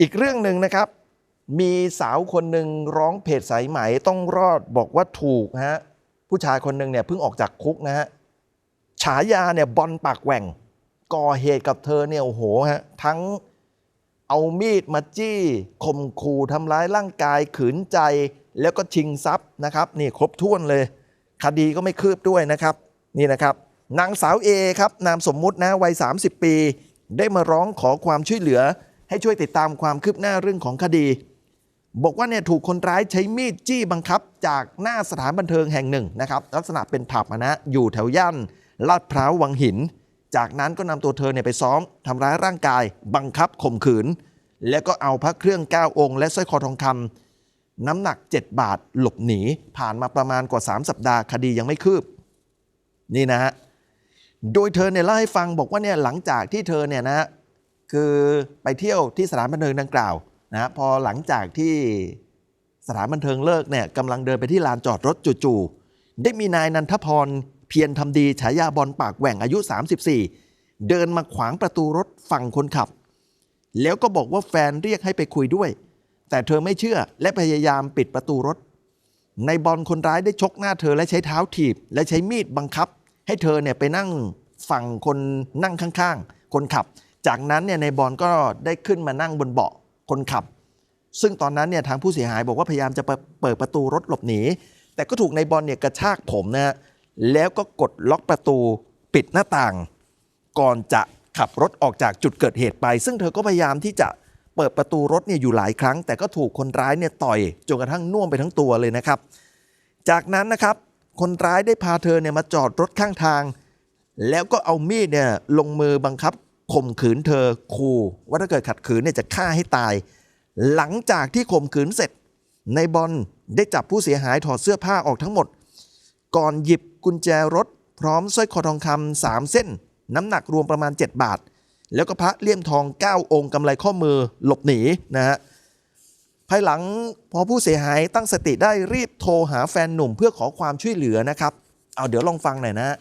อีกเรื่องหนึ่งนะครับ มีสาวคนหนึ่งร้องเพจสายไหมต้องรอดบอกว่าถูกฮะผู้ชายคนหนึ่งเนี่ยเพิ่งออกจากคุกนะฮะฉายาเนี่ยบอลปากแหว่ง ก่อเหตุกับเธอเนี่ยโอ้โหฮะทั้งเอามีดมาจี้ข่มขู่ทำร้ายร่างกายขืนใจ แล้วก็ชิงทรัพย์นะครับนี่ครบถ้วนเลย คดีก็ไม่คืบด้วยนะครับ นี่นะครับ นางสาวเอครับ นามสมมุตินะวัย 30 ปี ได้มาร้องขอความช่วยเหลือ ให้ช่วยติดตามความคืบหน้าเรื่องของคดี บอกว่าเนี่ยถูกคนร้ายใช้มีดจี้บังคับ จากหน้าสถานบันเทิงแห่งหนึ่งนะครับลักษณะเป็นผับอะนะอยู่แถวย่านลาดพร้าววังหิน จากนั้นก็นำตัวเธอเนี่ยไปซ้อมทำร้ายร่างกาย บังคับข่มขืน แล้วก็เอาพระเครื่อง 9 องค์ และสร้อยคอทองคำน้ำหนัก 7 บาทหลบหนี ผ่านมาประมาณกว่า 3 สัปดาห์คดียังไม่คืบ นี่นะฮะโดยเธอเนี่ยเล่าให้ฟังบอกว่าเนี่ยหลังจากที่เธอเนี่ยนะ คือไปเที่ยวที่สถานบันเทิงดังกล่าวนะพอหลังจากที่สถานบันเทิงเลิกเนี่ยกำลังเดินไปที่ลานจอดรถจู่ๆได้มีนายนันทพรเพียรทำดีฉายาบอลปากแหว่งอายุ 34 เดินมาขวางประตูรถฝั่งคนขับ แล้วก็บอกว่าแฟนเรียกให้ไปคุยด้วย แต่เธอไม่เชื่อและพยายามปิดประตูรถ ในบอลคนร้ายได้ชกหน้าเธอและใช้เท้าถีบ และใช้มีดบังคับ ให้เธอเนี่ยไปนั่งฝั่งคนนั่งข้างๆ คนขับ จากนั้นเนี่ยในบอลก็ได้ขึ้นมานั่งบนเบาะคนขับ ซึ่งตอนนั้นเนี่ยทางผู้เสียหายบอกว่าพยายามจะเปิดเปิดประตูรถหลบหนี แต่ก็ถูกในบอลเนี่ยกระชากผมนะฮะแล้วก็กดล็อกประตูปิดหน้าต่าง ก่อนจะขับรถออกจากจุดเกิดเหตุไป ซึ่งเธอก็พยายามที่จะเปิดประตูรถเนี่ยอยู่หลายครั้ง แต่ก็ถูกคนร้ายเนี่ยต่อยจนกระทั่งน่วมไปทั้งตัวเลยนะครับ จากนั้นนะครับคนร้ายได้พาเธอเนี่ยมาจอดรถข้างทาง แล้วก็เอามีดเนี่ยลงมือบังคับ ข่มขืนเธอขู่ว่าถ้าเกิดขัดขืนเนี่ยจะฆ่าให้ตาย หลังจากที่ข่มขืนเสร็จ ในบอลได้จับผู้เสียหายถอดเสื้อผ้าออกทั้งหมด ก่อนหยิบกุญแจรถ พร้อมสร้อยคอทองคำสามเส้น น้ำหนักรวมประมาณ 7 บาท แล้วก็พระเลี่ยมทอง 9 องค์กำไรข้อมือหลบหนีนะฮะภายหลังพอผู้เสียหายตั้งสติได้รีบโทรหาแฟนหนุ่มเพื่อขอความช่วยเหลือนะครับ เอาเดี๋ยวลองฟังหน่อยนะ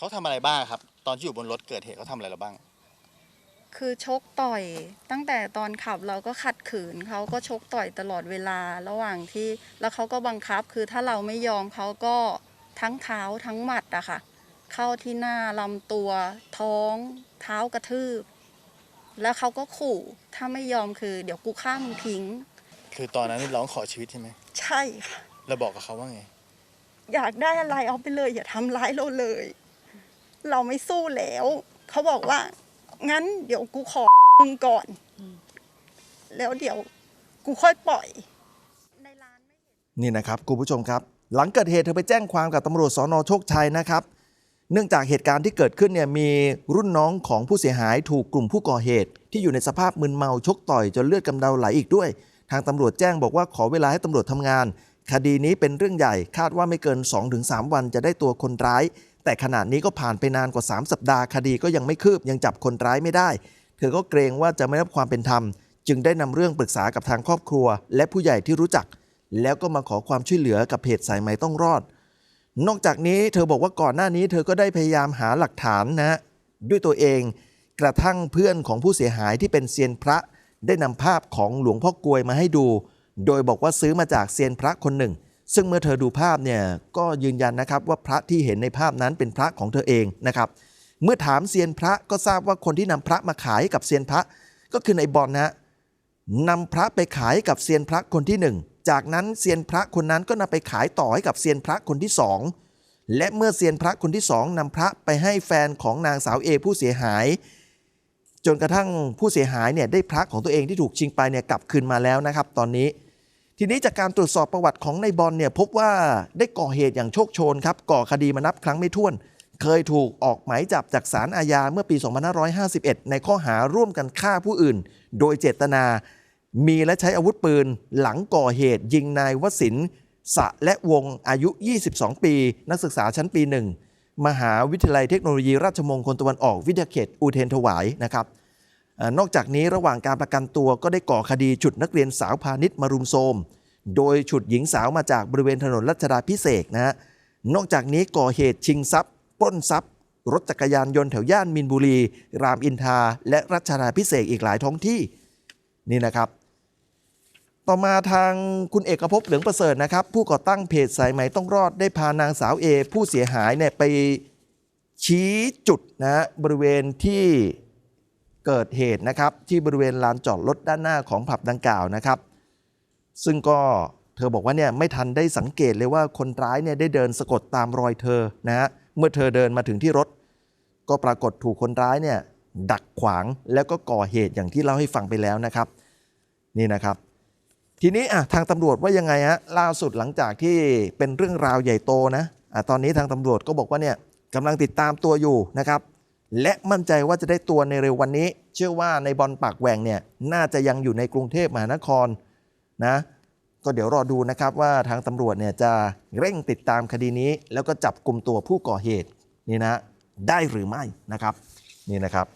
เขาทำอะไรบ้างครับ ตอนที่อยู่บนรถเกิดเหตุเขาทำอะไรเราบ้าง คือชกต่อยตั้งแต่ตอนขับเราก็ขัดขืนเขาก็ชกต่อยตลอดเวลาระหว่างที่แล้วเขาก็บังคับคือถ้าเราไม่ยอมเขาก็ทั้งเท้าทั้งหมัดอะค่ะ เข้าที่หน้าลำตัว ท้อง เท้ากระทืบ แล้วเขาก็ขู่ถ้าไม่ยอมคือ เดี๋ยวกูฆ่ามึงทิ้ง คือตอนนั้นร้องขอชีวิตใช่ไหมใช่ค่ะเราบอกกับเขาว่าไง อยากได้อะไรเอาไปเลย อย่าทำร้ายเราเลย เราไม่สู้แล้ว เขาบอกว่า งั้นเดี๋ยวกูขอมึงก่อน แล้วเดี๋ยวกูค่อยปล่อย ในร้านไม่เห็น นี่นะครับคุณผู้ชมครับ หลังเกิดเหตุเธอไปแจ้งความกับตำรวจสอนอโชคชัยนะครับ เนื่องจากเหตุการณ์ที่เกิดขึ้นเนี่ยมีรุ่นน้องของผู้เสียหายถูกกลุ่มผู้ก่อเหตุ ที่อยู่ในสภาพมึนเมาชกต่อยจนเลือดกำเดาไหลอีกด้วย ทางตำรวจแจ้งบอกว่าขอเวลาให้ตำรวจทำงาน คดีนี้เป็นเรื่องใหญ่คาดว่าไม่เกิน 2-3 วันจะได้ตัวคนร้าย แต่ขณะนี้ก็ผ่านไปนานกว่า 3 สัปดาห์คดีก็ยังไม่คืบยังจับคนร้ายไม่ได้ เธอก็เกรงว่าจะไม่รับความเป็นธรรม จึงได้นำเรื่องปรึกษากับทางครอบครัว และผู้ใหญ่ที่รู้จัก แล้วก็มาขอความช่วยเหลือกับเพจสายไหมต้องรอด นอกจากนี้เธอบอกว่าก่อนหน้านี้ เธอก็ได้พยายามหาหลักฐานนะฮะด้วยตัวเองกระทั่งเพื่อนของผู้เสียหายที่เป็นเซียนพระ ได้นำภาพของหลวงพ่อกลวยมาให้ดู โดยบอกว่าซื้อมาจากเซียนพระคนหนึ่ง ซึ่งเมื่อเธอดูภาพเนี่ยก็ยืนยันนะครับว่าพระที่เห็นในภาพนั้นเป็นพระของเธอเองนะครับ เมื่อถามเซียนพระก็ทราบว่าคนที่นำพระมาขายกับเซียนพระก็คือในบอลนะฮะนำพระไปขายกับเซียนพระคนที่หนึ่งจากนั้นเซียนพระคนนั้นก็นำไปขายต่อให้กับเซียนพระคนที่สองและเมื่อเซียนพระคนที่สองนำพระไปให้แฟนของนางสาวเอผู้เสียหาย จนกระทั่งผู้เสียหายเนี่ยได้พระของตัวเองที่ถูกชิงไปเนี่ยกลับคืนมาแล้วนะครับ ตอนนี้ ทีนี้จากการตรวจสอบประวัติของในบอลเนี่ยพบว่าได้ก่อเหตุอย่างโชคโชนครับก่อคดีมานับครั้งไม่ถ้วน เคยถูกออกหมายจับจากศาลอาญาเมื่อปี 2551 ในข้อหาร่วมกันฆ่าผู้อื่น โดยเจตนา มีและใช้อาวุธปืน หลังก่อเหตุยิงนายวสินทร์สะและวงอายุ 22 ปี นักศึกษาชั้นปีหนึ่งมหาวิทยาลัยเทคโนโลยีราชมงคลตะวันออกวิทยาเขตอุเทนถวายนะครับ นอกจากนี้ระหว่างการประกันตัวก็ได้ก่อคดีฉุดนักเรียนสาวพาณิชย์มารุมโทมโดยฉุดหญิงสาวมาจากบริเวณถนนรัชดาพิเศษนะฮะนอกจากนี้ก่อเหตุชิงทรัพย์ปล้นทรัพย์ รถจักรยานยนต์แถวย่านมินบุรี รามอินทราและรัชดาพิเศษอีกหลายท้องที่นี่นะครับ ต่อมาทางคุณเอกภพเหลืองประเสริฐนะครับ ผู้ก่อตั้งเพจสายไหมต้องรอดได้พานางสาวเอผู้เสียหายเนี่ยไปชี้จุดนะฮะบริเวณที่ เกิดเหตุนะครับที่บริเวณลานจอดรถด้านหน้าของผับดังกล่าวนะครับ ซึ่งก็เธอบอกว่าเนี่ยไม่ทันได้สังเกตเลยว่าคนร้ายเนี่ยได้เดินสะกดตามรอยเธอนะฮะเมื่อเธอเดินมาถึงที่รถ ก็ปรากฏถูกคนร้ายเนี่ยดักขวางแล้วก็ก่อเหตุอย่างที่เล่าให้ฟังไปแล้วนะครับ นี่นะครับ ทีนี้อะทางตำรวจว่ายังไงฮะล่าสุดหลังจากที่เป็นเรื่องราวใหญ่โตนะอะตอนนี้ทางตำรวจก็บอกว่าเนี่ยกำลังติดตามตัวอยู่นะครับ และมั่นใจว่าจะได้ตัวในเร็ววันนี้ เชื่อว่าในบอลปากแหว่งเนี่ยน่าจะยังอยู่ในกรุงเทพมหานครนะก็เดี๋ยวรอดูนะครับว่าทางตำรวจเนี่ยจะเร่งติดตามคดีนี้ แล้วก็จับกลุ่มตัวผู้ก่อเหตุนี่นะได้หรือไม่นะครับนี่นะครับ